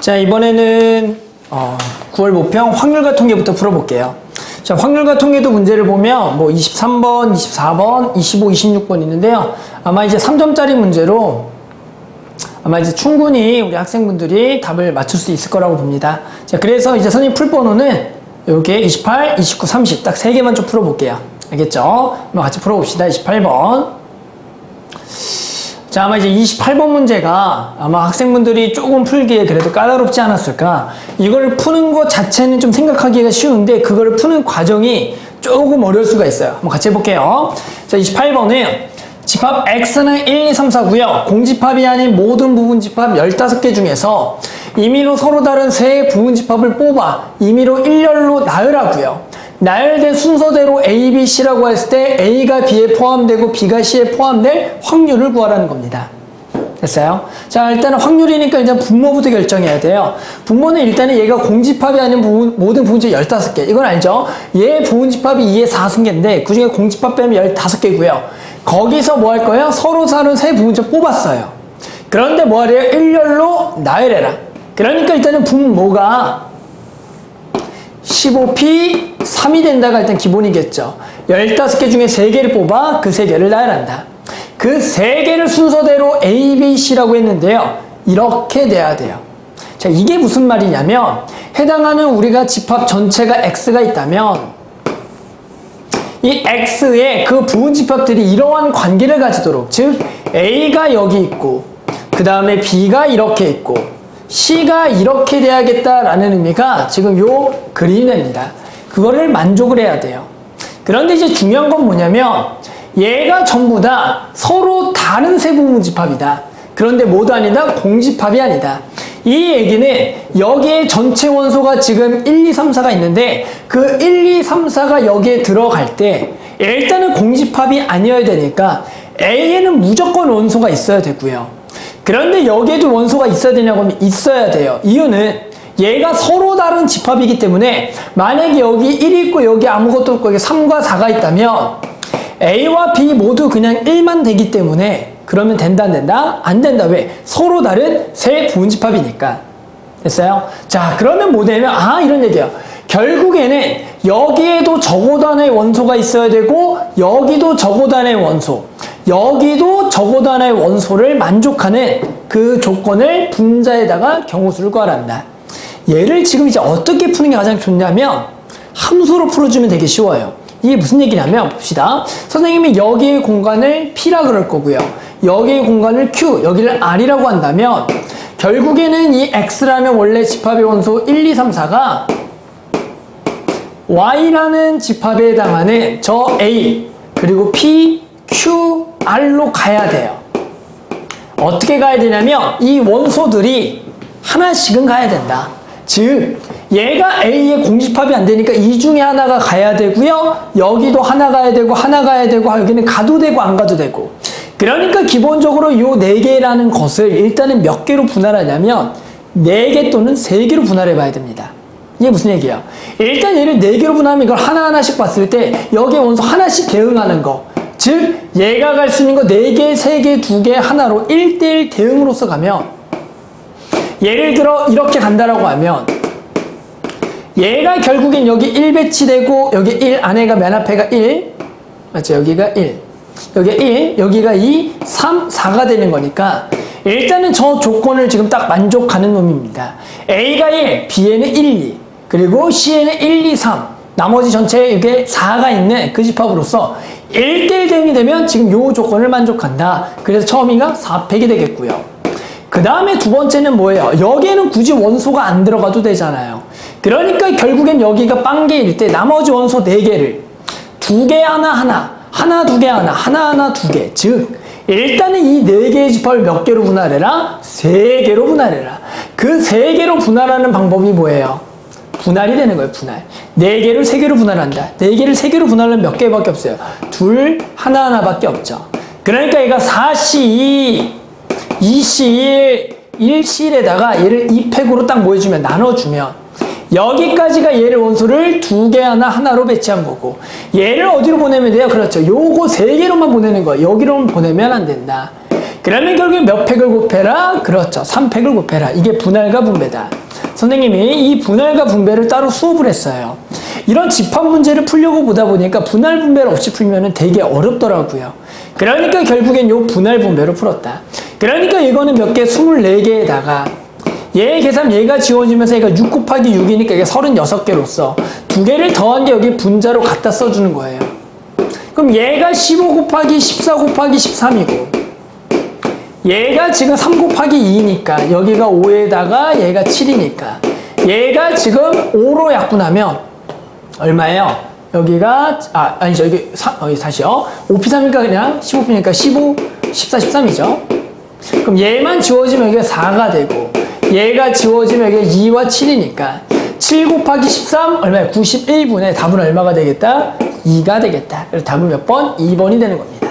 자, 이번에는 어, 9월 모평 확률과 통계부터 풀어볼게요. 자, 확률과 통계도 문제를 보면 뭐 23번, 24번, 25, 26번 있는데요. 아마 이제 3점짜리 문제로 아마 이제 충분히 우리 학생분들이 답을 맞출 수 있을 거라고 봅니다. 자, 그래서 이제 선생님 풀 번호는 이렇게 28, 29, 30 딱 세 개만 좀 풀어볼게요. 알겠죠? 한번 같이 풀어봅시다. 28번. 자, 아마 이제 28번 문제가 아마 학생분들이 조금 풀기에 그래도 까다롭지 않았을까. 이걸 푸는 것 자체는 좀 생각하기가 쉬운데, 그걸 푸는 과정이 조금 어려울 수가 있어요. 한번 같이 해볼게요. 자, 28번은 집합 X는 1, 2, 3, 4고요. 공집합이 아닌 모든 부분 집합 15개 중에서 임의로 서로 다른 세 부분 집합을 뽑아 임의로 일렬로 나열하고요. 나열된 순서대로 A, B, C라고 했을 때 A가 B에 포함되고 B가 C에 포함될 확률을 구하라는 겁니다. 됐어요? 자, 일단은 확률이니까 일단 분모부터 결정해야 돼요. 분모는 일단은 얘가 공집합이 아닌 부분, 모든 부분집 15개. 이건 알죠? 얘 부분집합이 2의 4승계인데, 그 중에 공집합 빼면 15개고요. 거기서 뭐 할 거예요? 서로 다른 세 부분집 뽑았어요. 그런데 뭐 하래요? 일렬로 나열해라. 그러니까 일단은 분모가 15P 3이 된다가 일단 기본이겠죠. 15개 중에 3개를 뽑아 그 3개를 나열한다. 그 3개를 순서대로 A, B, C라고 했는데요. 이렇게 돼야 돼요. 자, 이게 무슨 말이냐면 해당하는 우리가 집합 전체가 X가 있다면 이 X의 그 부분 집합들이 이러한 관계를 가지도록 즉 A가 여기 있고 그 다음에 B가 이렇게 있고 C가 이렇게 돼야겠다라는 의미가 지금 요 그림입니다. 그거를 만족을 해야 돼요. 그런데 이제 중요한 건 뭐냐면 얘가 전부 다 서로 다른 세 부분 집합이다. 그런데 모두 아니다. 공집합이 아니다. 이 얘기는 여기에 전체 원소가 지금 1, 2, 3, 4가 있는데 그 1, 2, 3, 4가 여기에 들어갈 때 일단은 공집합이 아니어야 되니까 A에는 무조건 원소가 있어야 되고요. 그런데 여기에도 원소가 있어야 되냐고 하면 있어야 돼요. 이유는 얘가 서로 다른 집합이기 때문에 만약에 여기 1 있고 여기 아무것도 없고 여기 3과 4가 있다면 A와 B 모두 그냥 1만 되기 때문에 그러면 된다 안 된다? 안 된다. 왜? 서로 다른 세 부분집합이니까. 됐어요? 자, 그러면 뭐 되면 아, 이런 얘기야. 결국에는 여기에도 저고단의 원소가 있어야 되고 여기도 저고단의 원소 여기도 저고단의 원소를 만족하는 그 조건을 분자에다가 경우수를 구하란다. 얘를 지금 이제 어떻게 푸는 게 가장 좋냐면 함수로 풀어주면 되게 쉬워요. 이게 무슨 얘기냐면 봅시다. 선생님이 여기의 공간을 P라 그럴 거고요. 여기의 공간을 Q, 여기를 R이라고 한다면 결국에는 이 X라는 원래 집합의 원소 1, 2, 3, 4가 Y라는 집합에 해당하는 저 A 그리고 P, Q, R로 가야 돼요. 어떻게 가야 되냐면 이 원소들이 하나씩은 가야 된다. 즉 얘가 A의 공집합이 안 되니까 이 중에 하나가 가야 되고요. 여기도 하나 가야 되고 하나 가야 되고 여기는 가도 되고 안 가도 되고 그러니까 기본적으로 요네 개라는 것을 일단은 몇 개로 분할하냐면 네 개 또는 세 개로 분할해 봐야 됩니다. 이게 무슨 얘기야? 일단 얘를 네 개로 분할하면 이걸 하나하나씩 봤을 때 여기에 원소 하나씩 대응하는 거. 즉 얘가 갈 수 있는 거 4개, 3개, 2개 하나로 1대1 대응으로서 가면 예를 들어 이렇게 간다라고 하면 얘가 결국엔 여기 1 배치되고 여기 1 안에가 맨 앞에가 1 맞죠? 여기가 1 여기가 1 여기가 2 3 4가 되는 거니까 일단은 저 조건을 지금 딱 만족하는 놈입니다 A가 1 B에는 1 2 그리고 C에는 1 2 3 나머지 전체에 이게 4가 있는 그 집합으로서 1대1 대응이 되면 지금 요 조건을 만족한다. 그래서 처음이가 4팩이 되겠고요. 그 다음에 두 번째는 뭐예요? 여기에는 굳이 원소가 안 들어가도 되잖아요. 그러니까 결국엔 여기가 빵개일 때 나머지 원소 4개를 두 개 하나 하나 하나 두 개 하나 하나 하나 두 개. 즉 일단은 이 네 개의 집합을 몇 개로 분할해라? 세 개로 분할해라. 그 세 개로 분할하는 방법이 뭐예요? 분할이 되는 거예요, 분할. 네 개를 세 개로 분할한다. 네 개를 세 개로 분할하면 몇 개밖에 없어요? 둘, 하나, 하나밖에 없죠. 그러니까 얘가 4C2, 2C1, 1C1에다가 얘를 2팩으로 딱 모여주면, 나눠주면, 여기까지가 얘를 원소를 두 개 하나 하나로 배치한 거고, 얘를 어디로 보내면 돼요? 그렇죠. 요거 세 개로만 보내는 거예요. 여기로만 보내면 안 된다. 그러면 결국에 몇 팩을 곱해라? 그렇죠. 3팩을 곱해라. 이게 분할과 분배다. 선생님이 이 분할과 분배를 따로 수업을 했어요. 이런 집합 문제를 풀려고 보다 보니까 분할 분배를 없이 풀면 되게 어렵더라고요. 그러니까 결국엔 요 분할 분배로 풀었다. 그러니까 이거는 몇 개? 24개에다가 얘 계산 얘가 지워지면서 얘가 6 곱하기 6이니까 이게 36개로서 두 개를 더한 게 여기 분자로 갖다 써주는 거예요. 그럼 얘가 15 곱하기 14 곱하기 13이고 얘가 지금 3 곱하기 2니까 여기가 5에다가 얘가 7이니까 얘가 지금 5로 약분하면 얼마예요? 여기가 아 아니죠 여기 사, 어, 다시요 5p3이니까 그냥 15p니까 15 14 13이죠 그럼 얘만 지워지면 여기가 4가 되고 얘가 지워지면 여기가 2와 7이니까 7 곱하기 13 얼마야 91분의 답은 얼마가 되겠다 2가 되겠다 그래서 답은 몇 번? 2번이 되는 겁니다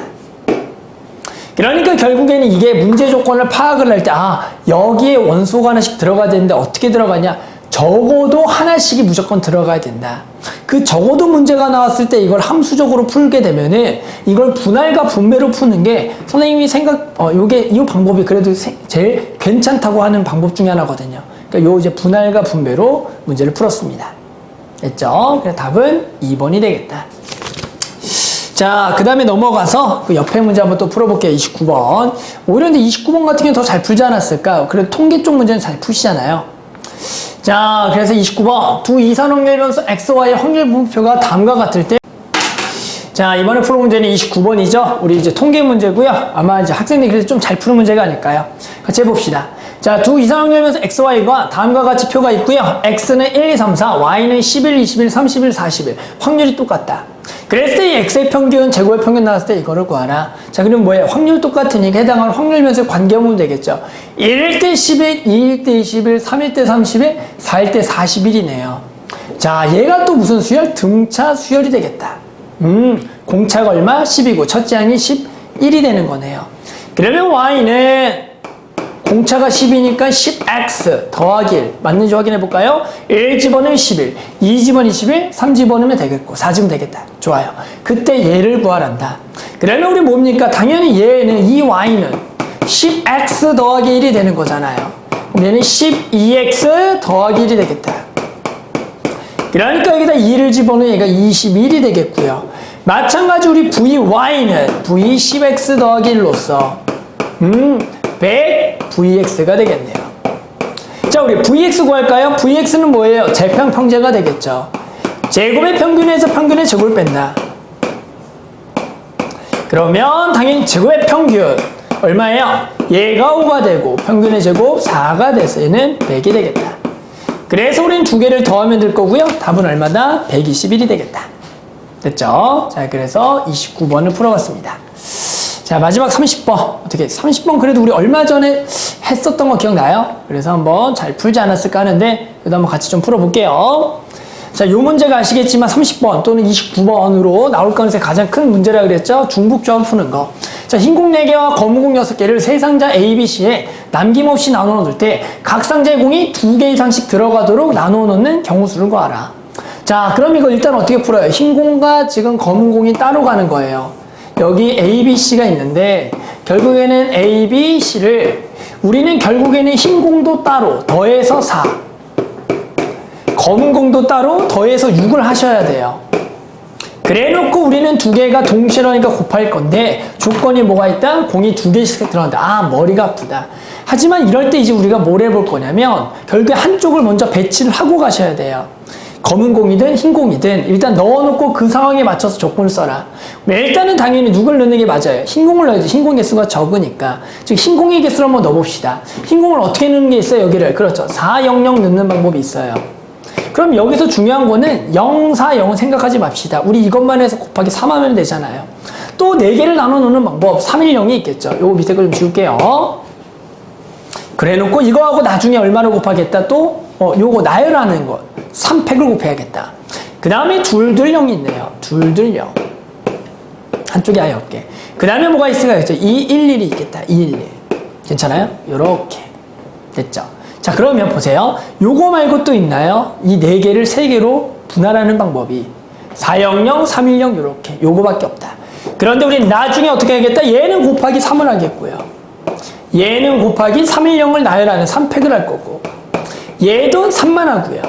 그러니까 결국에는 이게 문제 조건을 파악을 할 때, 아, 여기에 원소가 하나씩 들어가야 되는데 어떻게 들어가냐? 적어도 하나씩이 무조건 들어가야 된다. 그 적어도 문제가 나왔을 때 이걸 함수적으로 풀게 되면은 이걸 분할과 분배로 푸는 게 선생님이 생각, 어, 요게, 이 방법이 그래도 세- 제일 괜찮다고 하는 방법 중에 하나거든요. 그러니까 요 이제 분할과 분배로 문제를 풀었습니다. 됐죠? 그래서 답은 2번이 되겠다. 자, 그 다음에 넘어가서 그 옆에 문제 한번 또 풀어볼게요. 29번. 오히려 근데 29번 같은 경우는 더잘 풀지 않았을까? 그래도 통계 쪽 문제는 잘 푸시잖아요. 자, 그래서 29번. 두 이산 확률 변수 XY의 확률 분표가 다음과 같을 때 자, 이번에 풀어 문제는 29번이죠. 우리 이제 통계 문제고요. 아마 이제 학생들이 그래서 좀 잘 푸는 문제가 아닐까요? 같이 해봅시다. 자, 두 변수 XY가 다음과 같이 표가 있고요. X는 1, 2, 3, 4, Y는 11, 21, 31, 41. 확률이 똑같다. 그랬을 때 이 X의 평균, 제곱의 평균 나왔을 때 이거를 구하라. 자, 그럼 뭐예요? 확률 똑같으니까 해당하는 확률 변수의 관계보면 되겠죠. 1일 때 11, 2일 때 21, 3일 때 31, 4일 때 41이네요. 자, 얘가 또 무슨 수열? 등차 수열이 되겠다. 음, 공차가 얼마? 10이고 첫째 항이 11이 되는 거네요. 그러면 y는 공차가 10이니까 10x 더하기 1 맞는지 확인해 볼까요? 1 집어넣으면 11, 2 집어넣으면 21, 3 집어넣으면 되겠고 4 집으면 되겠다. 좋아요. 그때 얘를 구하란다. 그러면 우리 뭡니까? 당연히 얘는 이 y는 10x 더하기 1이 되는 거잖아요. 얘는 12x 더하기 1이 되겠다. 그러니까 여기다 2를 집어넣으면 얘가 21이 되겠고요. 마찬가지 우리 VY는 V10X 더하기 1로서 음, 100VX가 되겠네요. 자, 우리 VX 구할까요? VX는 뭐예요? 재평 평제가 되겠죠. 제곱의 평균에서 평균의 제곱을 뺀다. 그러면 당연히 제곱의 평균 얼마예요? 얘가 5가 되고 평균의 제곱 4가 돼서 얘는 100이 되겠다. 그래서 우리는 두 개를 더하면 될 거고요. 답은 얼마다? 121이 되겠다. 됐죠? 자, 그래서 29번을 풀어봤습니다. 자, 마지막 30번. 어떻게, 30번 그래도 우리 얼마 전에 했었던 거 기억나요? 그래서 한번 잘 풀지 않았을까 하는데, 그래도 한번 같이 좀 풀어볼게요. 자, 요 문제가 아시겠지만 30번 또는 29번으로 나올 가능성이 가장 큰 문제라 그랬죠? 중북조합 푸는 거. 자, 흰 공 4개와 검은 공 6개를 세 상자 A, B, C에 남김없이 나눠 놓을 때 각 상자의 공이 2개 이상씩 들어가도록 나눠 놓는 경우 수를 구하라. 자, 그럼 이거 일단 어떻게 풀어요? 흰 공과 지금 검은 공이 따로 가는 거예요. 여기 A, B, C가 있는데 결국에는 A, B, C를 우리는 결국에는 흰 공도 따로 더해서 4 검은 공도 따로 더해서 6을 하셔야 돼요. 그래 놓고 우리는 두 개가 동시라니까 곱할 건데 조건이 뭐가 있다? 공이 두 개씩 들어간다. 아 머리가 아프다. 하지만 이럴 때 이제 우리가 뭘 해볼 거냐면 결국에 한쪽을 먼저 배치를 하고 가셔야 돼요. 검은 공이든 흰 공이든 일단 넣어놓고 그 상황에 맞춰서 조건을 써라. 일단은 당연히 누굴 넣는 게 맞아요. 흰 공을 넣어야지. 흰 공 개수가 적으니까. 즉, 흰 공의 개수를 한번 넣어봅시다. 흰 공을 어떻게 넣는 게 있어요? 여기를. 그렇죠. 4, 0, 0 넣는 방법이 있어요. 그럼 여기서 중요한 거는 0, 4, 0은 생각하지 맙시다. 우리 이것만 해서 곱하기 3하면 되잖아요. 또 4개를 나눠 놓는 방법 3, 1, 0이 있겠죠. 요거 밑에 거 좀 지울게요. 그래 놓고 이거하고 나중에 얼마를 곱하겠다 또 어, 요거 나열하는 것 3팩을 곱해야겠다. 그 다음에 둘둘 0이 있네요. 둘둘 0. 한쪽에 아예 없게. 그 다음에 뭐가 있을까요? 2, 1, 1이 있겠다. 2, 1, 1. 괜찮아요? 요렇게. 됐죠? 자, 그러면 보세요. 요거 말고 또 있나요? 이 네 개를 세 개로 분할하는 방법이 400, 310 요렇게. 요거밖에 없다. 그런데 우리 나중에 어떻게 하겠다? 얘는 곱하기 3을 하겠고요. 얘는 곱하기 3일 0을 나열하는 3팩을 할 거고 얘도 3만 하고요.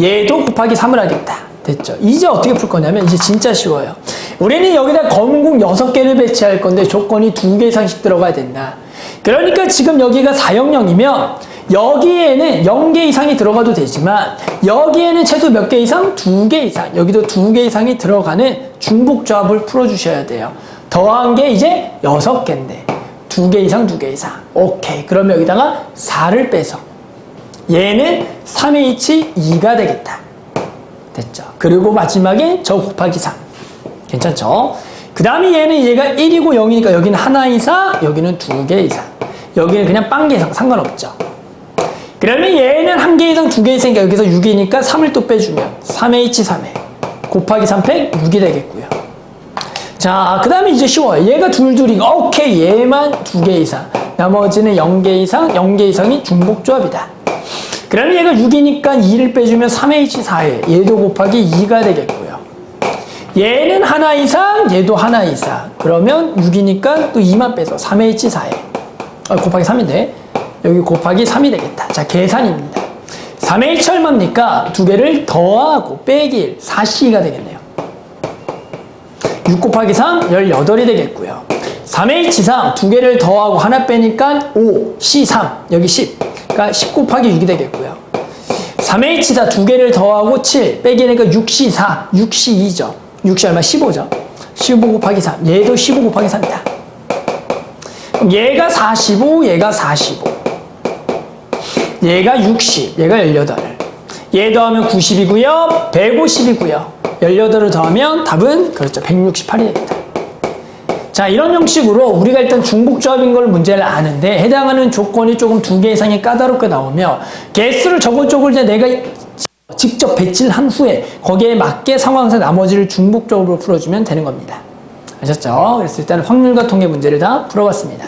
얘도 곱하기 3을 하겠다. 됐죠? 이제 어떻게 풀 거냐면 이제 진짜 쉬워요. 우리는 여기다 검은공 6개를 배치할 건데 조건이 2개 이상씩 들어가야 된다. 그러니까 지금 여기가 400이면 여기에는 0개 이상이 들어가도 되지만 여기에는 최소 몇 개 이상? 2개 이상. 여기도 2개 이상이 들어가는 중복 조합을 풀어주셔야 돼요. 더한 게 이제 6개인데 2개 이상, 2개 이상. 오케이. 그럼 여기다가 4를 빼서 얘는 3H 2가 되겠다. 됐죠. 그리고 마지막에 저 곱하기 3. 괜찮죠? 그 다음에 얘는 얘가 1이고 0이니까 여기는 하나 이상, 여기는 두 개 이상. 여기는 그냥 빵개 이상, 상관없죠. 그러면 얘는 한 개 이상, 두 개 이상이니까 여기서 6이니까 3을 또 빼주면 3H3에 곱하기 3팩 6이 되겠고요. 자, 그 다음에 이제 쉬워요. 얘가 둘둘이니까 오케이 얘만 두 개 이상. 나머지는 0개 이상, 0개 이상이 중복조합이다. 그러면 얘가 6이니까 2를 빼주면 3H4에 얘도 곱하기 2가 되겠고요. 얘는 하나 이상, 얘도 하나 이상. 그러면 6이니까 또 2만 빼서 3H4에 아, 곱하기 3인데 여기 곱하기 3이 되겠다. 자, 계산입니다. 3H 얼마입니까? 두 개를 더하고 빼기 1, 4C가 되겠네요. 6 곱하기 3, 18이 되겠고요. 3H3 두 개를 더하고 하나 빼니까 5, C3 여기 10. 그러니까 10 곱하기 6이 되겠고요. 3H4 두 개를 더하고 7 빼기니까 6C4, 6C2죠. 6C 얼마? 15죠. 15 곱하기 3. 얘도 15 곱하기 3이다. 그럼 얘가 45, 얘가 45. 얘가 60, 얘가 18. 얘 더하면 90이고요. 150이고요. 18을 더하면 답은 그렇죠. 168이 되겠다. 자, 이런 형식으로 우리가 일단 중복조합인 걸 문제를 아는데 해당하는 조건이 조금 두 개 이상이 까다롭게 나오면 개수를 저것저것 이제 내가 직접 배치를 한 후에 거기에 맞게 상황에서 나머지를 중복적으로 풀어주면 되는 겁니다. 아셨죠? 그래서 일단 확률과 통계 문제를 다 풀어봤습니다.